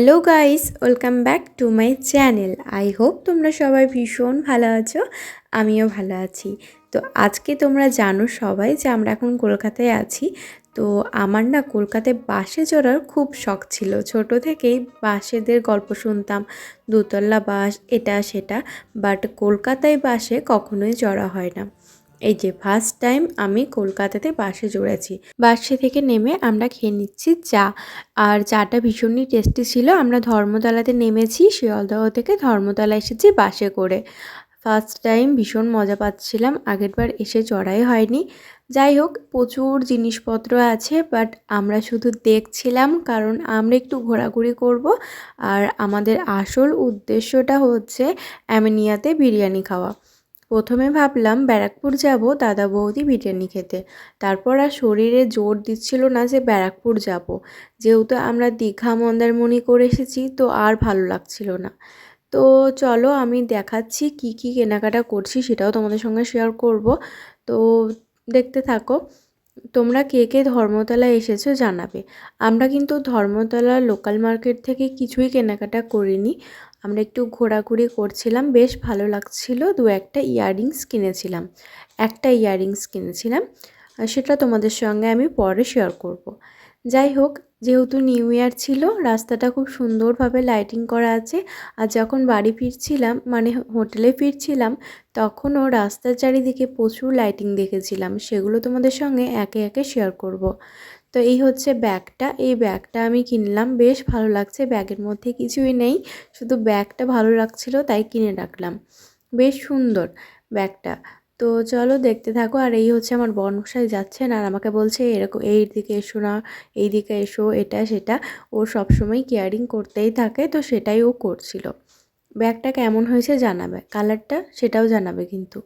Hello guys, welcome back to my channel. I hope তোমরা সবাই ভীষণ ভালো আছো, আমিও ভালো আছি। তো আজকে তোমরা জানো সবাই যে আমরা এখন কলকাতায় আছি। তো আমার না কলকাতায় বাসে চড়ার খুব শখ ছিল। ছোট থেকেই বাসেদের গল্প শুনতাম, দোতলা বাস, এটা সেটা বাট কলকাতায় বাসে কখনোই চড়া হয় না। এই যে ফার্স্ট টাইম আমি কলকাতাতে বাসে চড়েছি। বাসে থেকে নেমে আমরা খেয়ে নিচ্ছি চা। আর চাটা ভীষণই টেস্টি ছিল। আমরা ধর্মতলাতে নেমেছি, শিয়ালদহ থেকে ধর্মতলা এসেছি বাসে করে। ফার্স্ট টাইম ভীষণ মজা পাচ্ছিলাম। আগেরবার এসে চড়াই হয়নি। যাই হোক, প্রচুর জিনিসপত্র আছে বাট আমরা শুধু দেখছিলাম কারণ আমরা একটু ঘোরাঘুরি করব। আর আমাদের আসল উদ্দেশ্যটা হচ্ছে অ্যামিনিয়াতে বিরিয়ানি খাওয়া। প্রথমে ভাবলাম ব্যারাকপুর যাব, দাদা বৌদি বিরিয়ানি খেতে। তারপর আর শরীরে জোর দিচ্ছিল না যে ব্যারাকপুর যাব। যেহেতু আমরা দীঘা, মন্দারমণি করে এসেছি, তো আর ভালো লাগছিল না। তো চলো আমি দেখাচ্ছি কি কি কেনাকাটা করছি, সেটাও তোমাদের সঙ্গে শেয়ার করব। তো দেখতে থাকো, তোমরা কে কে ধর্মতলা এসেছ জানাবে। আমরা কিন্তু ধর্মতলা লোকাল মার্কেট থেকে কিছুই কেনাকাটা করিনি। আমরা একটু ঘোরাঘুরি করছিলাম, বেশ ভালো লাগছিল দু একটা ইয়াররিংস কিনেছিলাম, একটা ইয়াররিংস কিনেছিলাম সেটা তোমাদের সঙ্গে আমি পরে শেয়ার করব। যাই হোক, যেহেতু নিউ ইয়ার ছিল, রাস্তাটা খুব সুন্দরভাবে লাইটিং করা আছে, আর যখন বাড়ি ফিরছিলাম মানে হোটেলে ফিরছিলাম, তখনও রাস্তার চারিদিকে প্রচুর লাইটিং দেখেছিলাম, সেগুলো তোমাদের সঙ্গে একে একে শেয়ার করব। তো এই হচ্ছে ব্যাগটা। এই ব্যাগটা আমি কিনলাম, বেশ ভালো লাগছে। ব্যাগের মধ্যে কিছুই নেই, শুধু ব্যাগটা ভালো লাগছিল, তাই কিনে রাখলাম। বেশ সুন্দর ব্যাগটা। তো চলো দেখতে থাকো, আর এই হচ্ছে আমার বনসাই যাচ্ছেন, আর আমাকে বলছে, এরকম, এই দিকে এসো না, এই দিকে এসো, এটা, সেটা। ও সবসময় কেয়ারিং করতেই থাকে, তো সেটাই ও করছিল। ব্যাগটা কেমন হয়েছে জানাবে কালারটা সেটাও জানাবে কিন্তু।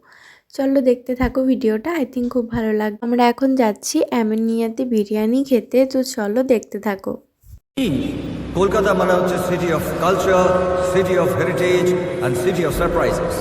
চলো দেখতে থাকো ভিডিওটা আই থিঙ্ক খুব ভালো লাগবে। আমরা এখন যাচ্ছি অ্যামেনিয়াতে বিরিয়ানি খেতে, তো চলো দেখতে থাকো। কলকাতা মানে হচ্ছে city of culture city of heritage and city of surprises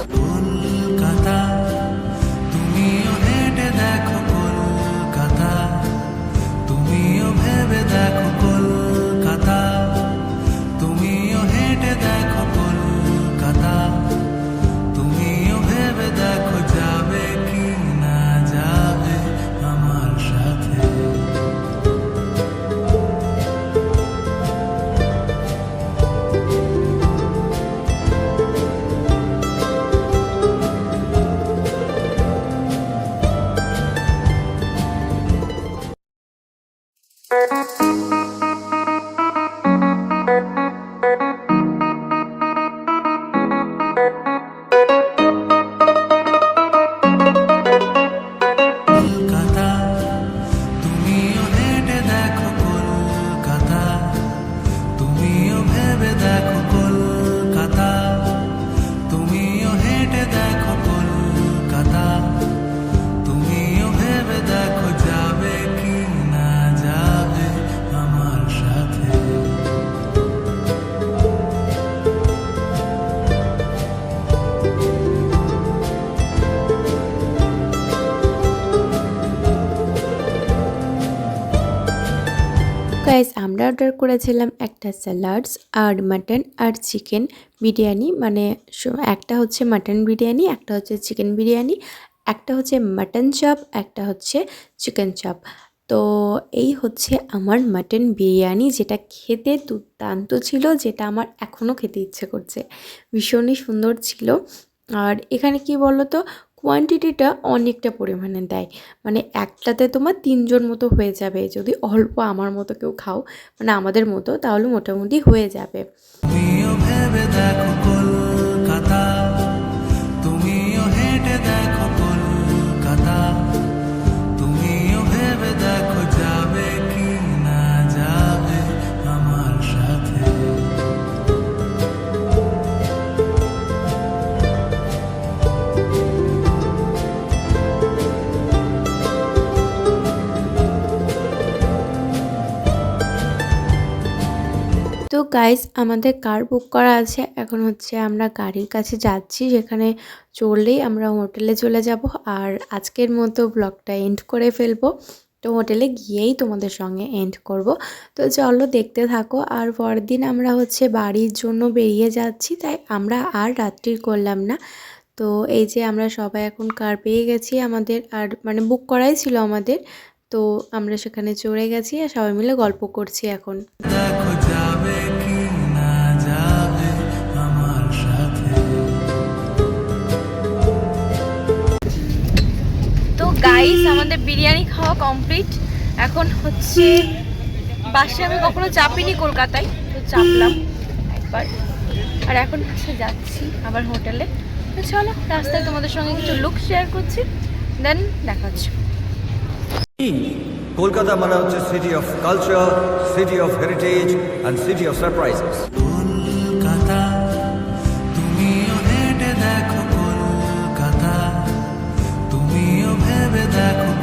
guys আমরা অর্ডার করেছিলাম একটা স্যালাডস আর মাটন আর চিকেন বিরিয়ানি। মানে একটা হচ্ছে মাটন বিরিয়ানি, একটা হচ্ছে চিকেন বিরিয়ানি, একটা হচ্ছে মাটন চপ একটা হচ্ছে চিকেন চপ তো এই হচ্ছে আমার মাটন বিরিয়ানি, যেটা খেতে দুর্দান্ত ছিল, যেটা আমার এখনও খেতে ইচ্ছে করছে। ভীষণই সুন্দর ছিল। আর এখানে কি বলো তো কোয়ান্টিটিটা অনেকটা পরিমাণে দেয়। মানে একটাতে তোমার তিনজন মতো হয়ে যাবে। যদি অল্প আমার মতো কেউ খাও মানে আমাদের মতো, তাহলে মোটামুটি হয়ে যাবে। তুমিও হেঁটে দেখো তো গাইস আমাদের কার বুক করা আছে। এখন হচ্ছে আমরা গাড়ির কাছে যাচ্ছি, যেখানে চললেই আমরা হোটেলে চলে যাব। আর আজকের মতো ব্লগটা এন্ড করে ফেলব। তো হোটেলে গিয়েই তোমাদের সঙ্গে এন্ড করব। তো চলো দেখতে থাকো। আর পরের দিন আমরা হচ্ছে বাড়ির জন্য বেরিয়ে যাচ্ছি, তাই আমরা আর রাত্রির করলাম না। তো এই যে আমরা সবাই এখন কার পেয়ে গেছি আমাদের। আর মানে বুক করাই ছিল আমাদের। তো আমরা সেখানে চড়ে গেছি আর সবাই মিলে গল্প করছি এখন। যাবে কি না যাবে আমার সাথে। তো গাইস আমাদের বিরিয়ানি খাওয়া কমপ্লিট এখন হচ্ছে বাসে আমি কখনো চাপিনি কলকাতায় তো চাপলাম একবার। আর এখন হচ্ছে যাচ্ছি আবার হোটেলে। তো চলো রাস্তায় তোমাদের সঙ্গে কিছু লুক শেয়ার করছি দেন দেখা হচ্ছে কলকাতা মানে হচ্ছে city of culture city of heritage and city of surprises দেখো কলকাতা, তুমিও ভেবে দেখো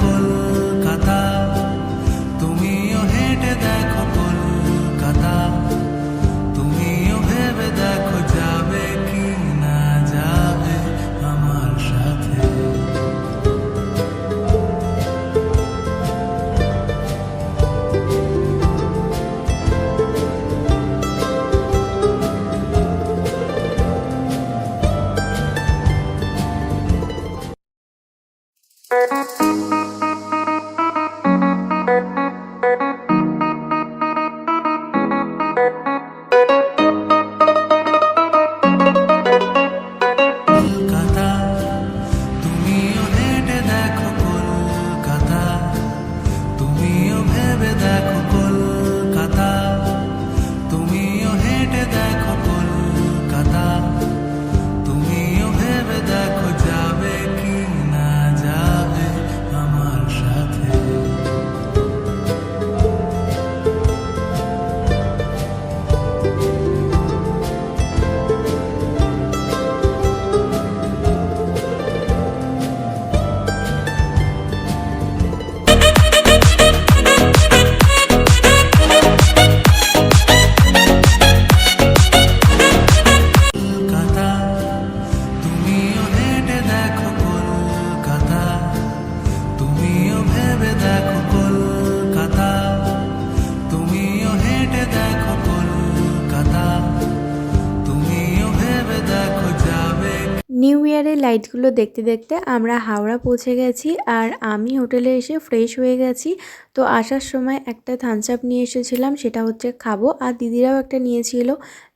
নিউ ইয়ারের লাইটগুলো দেখতে দেখতে আমরা হাওড়া পৌঁছে গেছি আর আমি হোটেলে এসে ফ্রেশ হয়ে গেছি। তো আসার সময় একটা থামস আপ নিয়ে এসেছিলাম, সেটা হচ্ছে খাব। আর দিদিরাও একটা নিয়েছিল।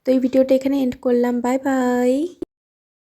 তো এই ভিডিওটা এখানে এন্ড করলাম। Bye bye